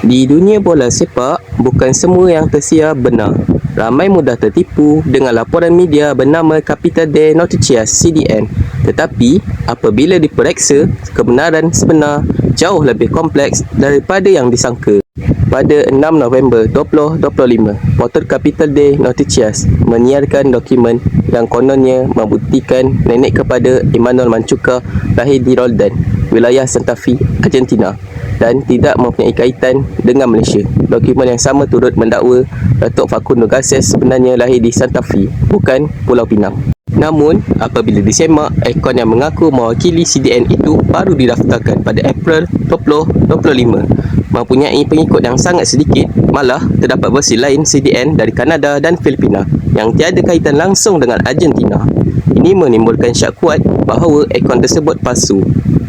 Di dunia bola sepak, bukan semua yang tersiar benar. Ramai mudah tertipu dengan laporan media bernama Capital de Noticias CDN. Tetapi, apabila diperiksa, kebenaran sebenar jauh lebih kompleks daripada yang disangka. Pada 6 November 2025, portal Capital de Noticias menyiarkan dokumen yang kononnya membuktikan nenek kepada Emmanuel Manchuka lahir di Roldan, wilayah Santa Fe, Argentina dan tidak mempunyai kaitan dengan Malaysia. Dokumen yang sama turut mendakwa Datuk Facundo Garces sebenarnya lahir di Santa Fe, bukan Pulau Pinang. Namun, apabila disemak, akun yang mengaku mewakili CDN itu baru didaftarkan pada April 2025. Mempunyai pengikut yang sangat sedikit, malah terdapat versi lain CDN dari Kanada dan Filipina yang tiada kaitan langsung dengan Argentina. Ini menimbulkan syak kuat bahawa akun tersebut palsu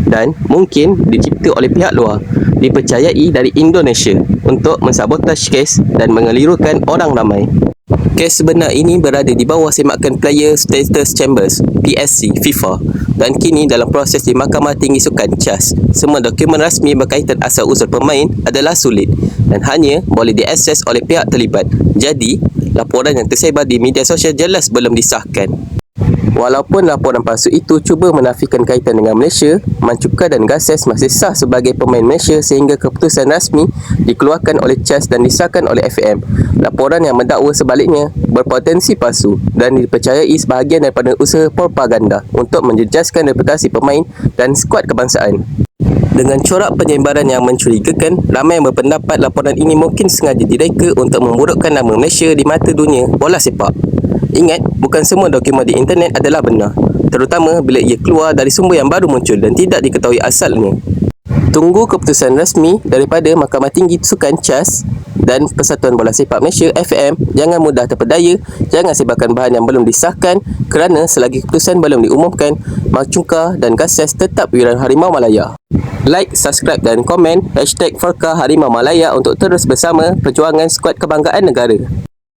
dan mungkin dicipta oleh pihak luar dipercayai dari Indonesia untuk mensabotaj kes dan mengelirukan orang ramai. Kes sebenar ini berada di bawah semakan Player Status Chambers PSC FIFA dan kini dalam proses di Mahkamah Tinggi Sukan CHAS. Semua dokumen rasmi berkaitan asal usul pemain adalah sulit dan hanya boleh diakses oleh pihak terlibat. Jadi, laporan yang tersebar di media sosial jelas belum disahkan. Walaupun laporan palsu itu cuba menafikan kaitan dengan Malaysia, Mancuka dan Gases masih sah sebagai pemain Malaysia sehingga keputusan rasmi dikeluarkan oleh CHAS dan disahkan oleh FAM. Laporan yang mendakwa sebaliknya berpotensi palsu dan dipercayai sebahagian daripada usaha propaganda untuk menjejaskan reputasi pemain dan skuad kebangsaan. Dengan corak penyebaran yang mencurigakan, ramai yang berpendapat laporan ini mungkin sengaja direka untuk memburukkan nama Malaysia di mata dunia bola sepak. Ingat, bukan semua dokumen di internet adalah benar, terutama bila ia keluar dari sumber yang baru muncul dan tidak diketahui asalnya. Tunggu keputusan rasmi daripada Mahkamah Tinggi Sukan CHAS dan Persatuan Bola Sepak Malaysia FM. Jangan mudah terpedaya, jangan sebarkan bahan yang belum disahkan kerana selagi keputusan belum diumumkan, Macungka dan Gases tetap wiran Harimau Malaya. Like, subscribe dan komen hashtag Farka Harimau Malaya untuk terus bersama perjuangan skuad kebanggaan negara.